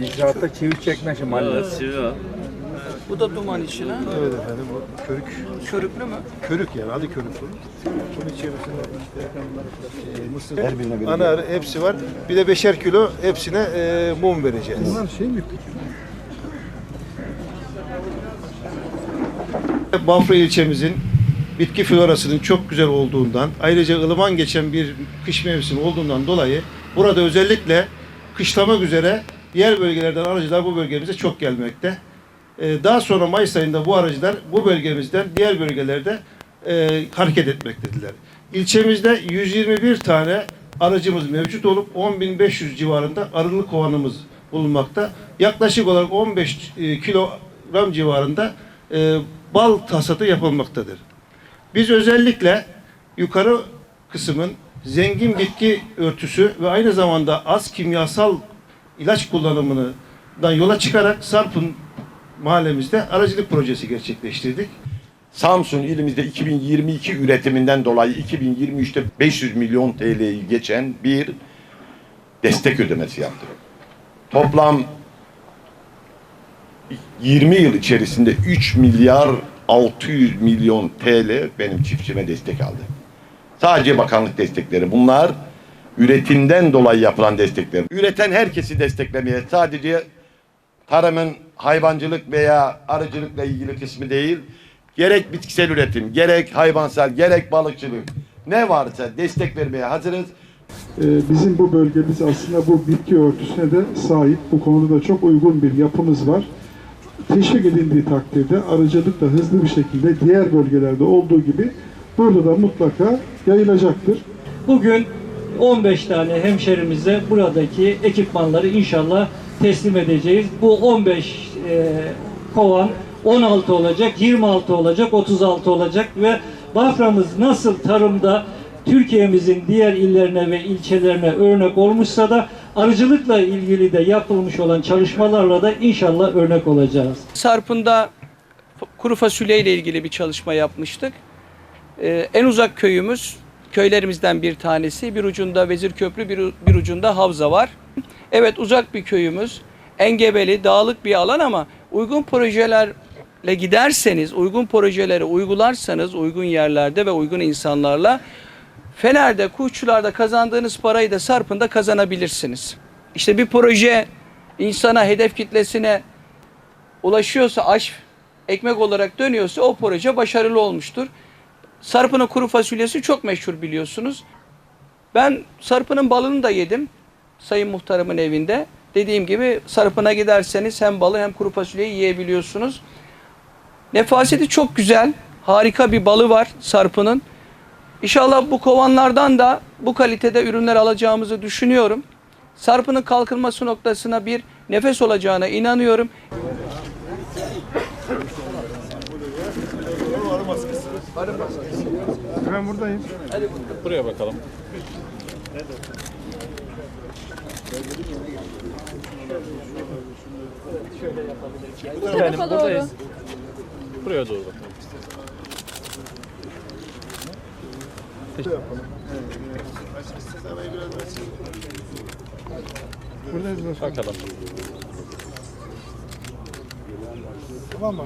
İcraatta çivi çekmeşi mahallesi. Sivi var. Bu da duman içine. Evet efendim bu körük. Körüklü mü? Körük yani adı körük. Bunun içerisinde işte e, mısır, her birine ana arı hepsi var. Bir de beşer kilo hepsine e, mum vereceğiz. Bunlar şey mi? Bafra ilçemizin bitki florasının çok güzel olduğundan, ayrıca ılıman geçen bir kış mevsimi olduğundan dolayı burada özellikle kışlamak üzere diğer bölgelerden aracılar bu bölgemize çok gelmekte. Ee, Daha sonra Mayıs ayında bu aracılar bu bölgemizden diğer bölgelerde e, hareket etmektedirler. İlçemizde 121 tane aracımız mevcut olup 10.500 civarında arılı kovanımız bulunmakta. Yaklaşık olarak 15 e, kilogram civarında e, bal tasatı yapılmaktadır. Biz özellikle yukarı kısmın zengin bitki örtüsü ve aynı zamanda az kimyasal ilaç kullanımından yola çıkarak Sarp'ın mahallemizde aracılık projesi gerçekleştirdik. Samsun ilimizde 2022 üretiminden dolayı 2023'te 500 milyon TL'yi geçen bir destek ödemesi yaptı. Toplam 20 yıl içerisinde 3 milyar 600 milyon TL benim çiftçime destek aldı. Sadece bakanlık destekleri. Bunlar üretimden dolayı yapılan destekler. Üreten herkesi desteklemeye sadece tarımın hayvancılık veya arıcılıkla ilgili kısmı değil, gerek bitkisel üretim, gerek hayvansal, gerek balıkçılık ne varsa destek vermeye hazırız. Ee, Bizim bu bölgemiz aslında bu bitki örtüsüne de sahip. Bu konuda da çok uygun bir yapımız var. Teşvik edildiği takdirde arıcılık da hızlı bir şekilde diğer bölgelerde olduğu gibi burada da mutlaka yayılacaktır. Bugün 15 tane hemşerimize buradaki ekipmanları inşallah teslim edeceğiz. Bu 15 e, kovan 16 olacak, 26 olacak, 36 olacak ve Bafra'mız nasıl tarımda Türkiye'mizin diğer illerine ve ilçelerine örnek olmuşsa da arıcılıkla ilgili de yapılmış olan çalışmalarla da inşallah örnek olacağız. Sarp'ında kuru fasulye ile ilgili bir çalışma yapmıştık. Ee, en uzak köyümüz, köylerimizden bir tanesi. Bir ucunda Vezirköprü, bir, u- bir ucunda Havza var. Evet uzak bir köyümüz. Engebeli, dağlık bir alan ama uygun projelerle giderseniz, uygun projeleri uygularsanız uygun yerlerde ve uygun insanlarla Fener'de, kuşçularda kazandığınız parayı da Sarp'ında kazanabilirsiniz. İşte bir proje insana, hedef kitlesine ulaşıyorsa, aş ekmek olarak dönüyorsa o proje başarılı olmuştur. Sarpı'nın kuru fasulyesi çok meşhur biliyorsunuz. Ben Sarpı'nın balını da yedim. Sayın Muhtarımın evinde. Dediğim gibi Sarpı'na giderseniz hem balı hem kuru fasulyeyi yiyebiliyorsunuz. Nefaseti çok güzel. Harika bir balı var Sarpı'nın. İnşallah bu kovanlardan da bu kalitede ürünler alacağımızı düşünüyorum. Sarpı'nın kalkınması noktasına bir nefes olacağına inanıyorum. Ben buradayım. Buraya bakalım. Efendim buradayız. Buraya doğru bakalım. Buradayız başkanım. Bakalım. Tamam mı?